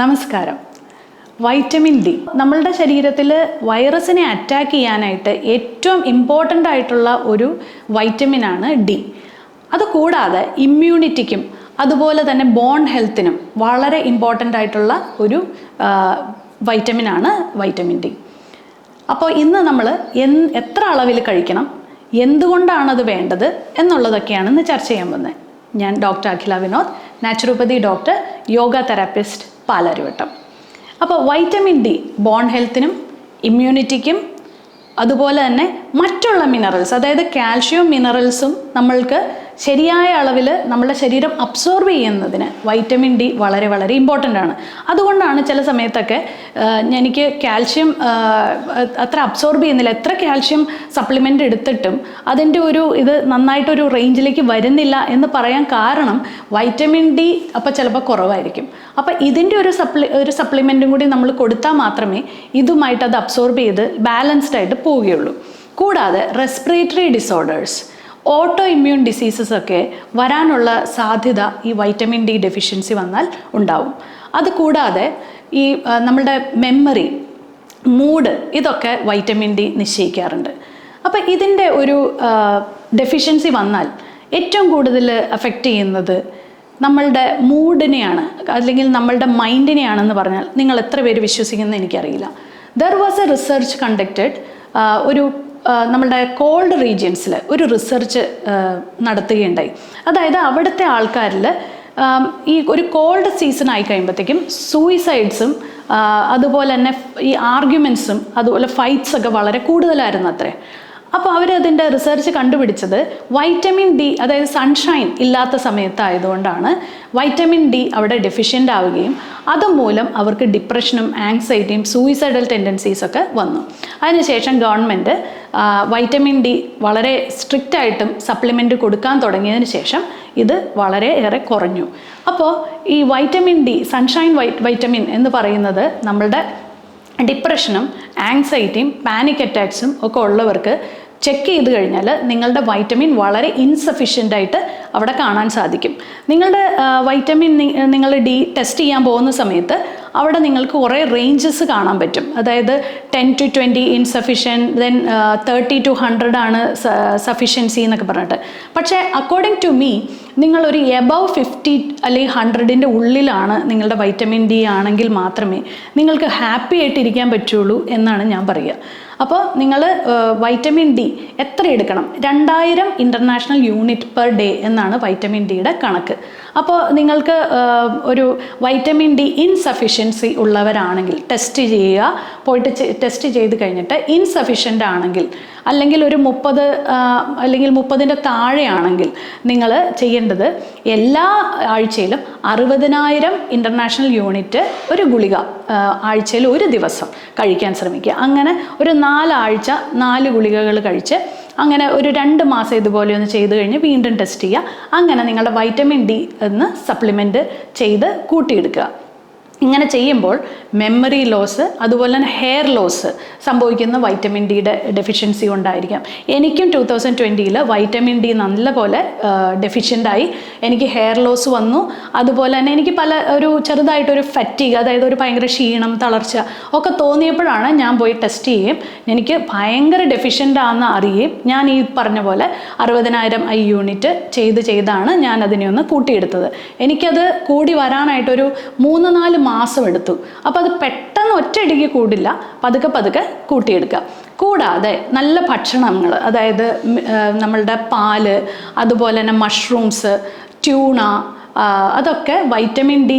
നമസ്കാരം. Vitamin D നമ്മളുടെ ശരീരത്തിൽ വൈറസിനെ അറ്റാക്ക് ചെയ്യാനായിട്ട് ഏറ്റവും ഇമ്പോർട്ടന്റ് ആയിട്ടുള്ള ഒരു വൈറ്റമിൻ ആണ് ഡി അതുകൂടാതെ ഇമ്മ്യൂണിറ്റിക്കും അതുപോലെ തന്നെ ബോൺ ഹെൽത്തിനും വളരെ ഇമ്പോർട്ടന്റ് ആയിട്ടുള്ള ഒരു വൈറ്റമിൻ ആണ് വൈറ്റമിൻ ഡി അപ്പോൾ ഇന്ന് നമ്മൾ എൻ എത്ര അളവിൽ കഴിക്കണം എന്തുകൊണ്ടാണത് വേണ്ടത് എന്നുള്ളതൊക്കെയാണ് ഇന്ന് ചർച്ച ചെയ്യാൻ പോകുന്നത്. ഞാൻ doctor Akhila Vinod naturopathy doctor yoga therapist Palarivattom. അപ്പോൾ വൈറ്റമിൻ ഡി ബോൺ ഹെൽത്തിനും ഇമ്മ്യൂണിറ്റിക്കും അതുപോലെ തന്നെ മറ്റുള്ള മിനറൽസ് അതായത് കാൽഷ്യം മിനറൽസും നമ്മൾക്ക് ശരിയായ അളവിൽ നമ്മുടെ ശരീരം അബ്സോർബ് ചെയ്യുന്നതിന് വൈറ്റമിൻ ഡി വളരെ വളരെ ഇമ്പോർട്ടന്റ് ആണ്. അതുകൊണ്ടാണ് ചില സമയത്തൊക്കെ എനിക്ക് കാൽഷ്യം അത്ര അബ്സോർബ് ചെയ്യുന്നില്ല. എത്ര കാൽഷ്യം സപ്ലിമെന്റ് എടുത്തിട്ടും അതിന്റെ ഒരു ഇത് നന്നായിട്ടൊരു റേഞ്ചിലേക്ക് വരുന്നില്ല എന്ന് പറയാൻ കാരണം വൈറ്റമിൻ ഡി അപ്പോൾ ചിലപ്പോൾ കുറവായിരിക്കും. അപ്പോൾ ഇതിന്റെ ഒരു സപ്ലി ഒരു സപ്ലിമെന്റും കൂടി നമ്മൾ കൊടുത്താൽ മാത്രമേ ഇതുമായിട്ട് അത് അബ്സോർബ് ചെയ്ത് ബാലൻസ്ഡ് ആയിട്ട് പോവുകയുള്ളൂ. കൂടാതെ respiratory disorders auto immune diseases ഒക്കെ വരാനുള്ള സാധ്യത ഈ വൈറ്റമിൻ ഡി ഡെഫിഷ്യൻസി വന്നാൽ ഉണ്ടാവും. അതുകൂടാതെ ഈ നമ്മളുടെ മെമ്മറി മൂഡ് ഇതൊക്കെ വൈറ്റമിൻ ഡി നിശ്ചയിക്കാറുണ്ട്. അപ്പോൾ ഇതിന്റെ ഒരു ഡെഫിഷ്യൻസി വന്നാൽ ഏറ്റവും കൂടുതൽ അഫക്റ്റ് ചെയ്യുന്നത് നമ്മളുടെ മൂഡിനെയാണ് അല്ലെങ്കിൽ നമ്മളുടെ മൈൻഡിനെയാണെന്ന് പറഞ്ഞാൽ നിങ്ങൾ എത്ര പേര് വിശ്വസിക്കുന്നത് എനിക്കറിയില്ല. There was a research conducted ഒരു നമ്മളുടെ കോൾഡ് റീജിയൻസിൽ ഒരു റിസർച്ച് നടത്തുകയുണ്ടായി. അതായത് അവിടുത്തെ ആൾക്കാരിൽ ഈ ഒരു കോൾഡ് സീസൺ ആയി കഴിയുമ്പോഴത്തേക്കും സൂയിസൈഡ്സും അതുപോലെ തന്നെ ഈ ആർഗ്യുമെൻസും അതുപോലെ ഫൈറ്റ്സ് ഒക്കെ വളരെ കൂടുതലായിരുന്നു അത്രേ. അപ്പോൾ അവരതിന്റെ റിസർച്ച് കണ്ടുപിടിച്ചത് വൈറ്റമിൻ ഡി അതായത് സൺഷൈൻ ഇല്ലാത്ത സമയത്തായതുകൊണ്ടാണ്. വൈറ്റമിൻ ഡി അവിടെ ഡെഫിഷ്യന്റ് ആവുകയും അതുമൂലം അവർക്ക് ഡിപ്രഷനും ആങ്സൈറ്റിയും സൂയിസൈഡൽ ടെൻഡൻസീസൊക്കെ വന്നു. അതിനുശേഷം ഗവൺമെന്റ് വൈറ്റമിൻ ഡി വളരെ സ്ട്രിക്റ്റ് ആയിട്ടും സപ്ലിമെന്റ് കൊടുക്കാൻ തുടങ്ങിയതിന് ശേഷം ഇത് വളരെ ഏറെ കുറഞ്ഞു. അപ്പോൾ ഈ vitamin D sunshine white vitamin എന്ന് പറയുന്നത് നമ്മളുടെ ഡിപ്രഷനും ആങ്സൈറ്റിയും പാനിക് അറ്റാക്സും ഒക്കെ ഉള്ളവർക്ക് ചെക്ക് ചെയ്ത് കഴിഞ്ഞാൽ നിങ്ങളുടെ വൈറ്റമിൻ വളരെ ഇൻസഫിഷ്യന്റ് ആയിട്ട് അവിടെ കാണാൻ സാധിക്കും. നിങ്ങളുടെ വൈറ്റമിൻ നിങ്ങൾ ഡി ടെസ്റ്റ് ചെയ്യാൻ പോകുന്ന സമയത്ത് അവിടെ നിങ്ങൾക്ക് കുറേ റേഞ്ചസ് കാണാൻ പറ്റും. അതായത് ten to twenty insufficient then thirty to hundred ആണ് സഫിഷ്യൻസി എന്നൊക്കെ പറഞ്ഞിട്ട്. പക്ഷേ അക്കോർഡിംഗ് ടു മീ നിങ്ങളൊരു എബവ് ഫിഫ്റ്റി അല്ലെങ്കിൽ ഹൺഡ്രഡിന്റെ ഉള്ളിലാണ് നിങ്ങളുടെ വൈറ്റമിൻ ഡി ആണെങ്കിൽ മാത്രമേ നിങ്ങൾക്ക് ഹാപ്പി ആയിട്ട് ഇരിക്കാൻ പറ്റുള്ളൂ എന്നാണ് ഞാൻ പറയുക. അപ്പോൾ നിങ്ങൾ വൈറ്റമിൻ ഡി എത്ര എടുക്കണം? രണ്ടായിരം ഇന്റർനാഷണൽ യൂണിറ്റ് പെർ ഡേ എന്നാണ് വൈറ്റമിൻ ഡിയുടെ കണക്ക്. അപ്പോൾ നിങ്ങൾക്ക് ഒരു വൈറ്റമിൻ ഡി ഇൻസഫിഷ്യൻസി ഉള്ളവരാണെങ്കിൽ ടെസ്റ്റ് ചെയ്യുക പോയിട്ട് ടെസ്റ്റ് ചെയ്ത് കഴിഞ്ഞിട്ട് ഇൻസഫിഷ്യന്റ് ആണെങ്കിൽ അല്ലെങ്കിൽ ഒരു മുപ്പത് അല്ലെങ്കിൽ മുപ്പതിന്റെ താഴെയാണെങ്കിൽ നിങ്ങൾ ചെയ്യേണ്ടത് എല്ലാ ആഴ്ചയിലും അറുപതിനായിരം ഇന്റർനാഷണൽ യൂണിറ്റ് ഒരു ഗുളിക ആഴ്ചയിൽ ഒരു ദിവസം കഴിക്കാൻ ശ്രമിക്കുക. അങ്ങനെ ഒരു നാലാഴ്ച നാല് ഗുളികകൾ കഴിച്ച് അങ്ങനെ ഒരു രണ്ട് മാസം ഇതുപോലെ ഒന്ന് ചെയ്ത് കഴിഞ്ഞ് വീണ്ടും ടെസ്റ്റ് ചെയ്യുക. അങ്ങനെ നിങ്ങളുടെ വൈറ്റമിൻ ഡി എന്ന് സപ്ലിമെന്റ് ചെയ്ത് കൂട്ടിയെടുക്കുക. ഇങ്ങനെ ചെയ്യുമ്പോൾ മെമ്മറി ലോസ് അതുപോലെ തന്നെ ഹെയർ ലോസ് സംഭവിക്കുന്ന വൈറ്റമിൻ ഡിയുടെ ഡെഫിഷ്യൻസി കൊണ്ടായിരിക്കാം. എനിക്കും ടു തൗസൻഡ് ട്വന്റിയിൽ വൈറ്റമിൻ ഡി നല്ലപോലെ ഡെഫിഷ്യന്റായി എനിക്ക് ഹെയർ ലോസ് വന്നു. അതുപോലെ തന്നെ എനിക്ക് പല ഒരു ചെറുതായിട്ടൊരു ഫറ്റീഗ് അതായത് ഒരു ഭയങ്കര ക്ഷീണം തളർച്ച ഒക്കെ തോന്നിയപ്പോഴാണ് ഞാൻ പോയി ടെസ്റ്റ് ചെയ്യുകയും എനിക്ക് ഭയങ്കര ഡെഫിഷ്യന്റ് ആണെന്ന് അറിയുകയും ഞാൻ ഈ പറഞ്ഞ പോലെ അറുപതിനായിരം ഐ യൂണിറ്റ് ചെയ്ത് ചെയ്താണ് ഞാൻ അതിനെ ഒന്ന് കൂട്ടിയെടുത്തത്. എനിക്കത് കൂടി വരാനായിട്ടൊരു മൂന്ന് നാല് മാസം എടുത്തു. അപ്പോൾ അത് പെട്ടെന്ന് ഒറ്റയടിക്ക് കൂടില്ല. പതുക്കെ പതുക്കെ കൂട്ടിയെടുക്കുക. കൂടാതെ നല്ല ഭക്ഷണങ്ങൾ അതായത് നമ്മളുടെ പാൽ അതുപോലെ തന്നെ മഷ്റൂംസ് ട്യൂണ അതൊക്കെ വൈറ്റമിൻ ഡി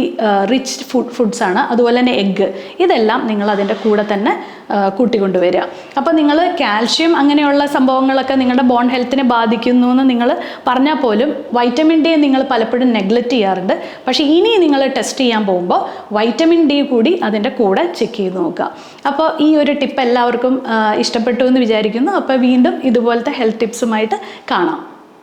റിച്ച് ഫുഡ് ഫുഡ്സാണ് അതുപോലെ തന്നെ എഗ്ഗ് ഇതെല്ലാം നിങ്ങൾ അതിന്റെ കൂടെ തന്നെ കൂട്ടിക്കൊണ്ടുവരിക. അപ്പോൾ നിങ്ങൾ കാൽഷ്യം അങ്ങനെയുള്ള സംഭവങ്ങളൊക്കെ നിങ്ങളുടെ ബോൺ ഹെൽത്തിനെ ബാധിക്കുന്നു എന്ന് നിങ്ങൾ പറഞ്ഞാൽ പോലും വൈറ്റമിൻ ഡി നിങ്ങൾ പലപ്പോഴും നെഗ്ലക്റ്റ് ചെയ്യാറുണ്ട്. പക്ഷേ ഇനി നിങ്ങൾ ടെസ്റ്റ് ചെയ്യാൻ പോകുമ്പോൾ വൈറ്റമിൻ ഡി കൂടി അതിന്റെ കൂടെ ചെക്ക് ചെയ്ത് നോക്കുക. അപ്പോൾ ഈ ഒരു ടിപ്പ് എല്ലാവർക്കും ഇഷ്ടപ്പെട്ടു എന്ന് വിചാരിക്കുന്നു. അപ്പോൾ വീണ്ടും ഇതുപോലത്തെ ഹെൽത്ത് ടിപ്സുമായിട്ട് കാണാം.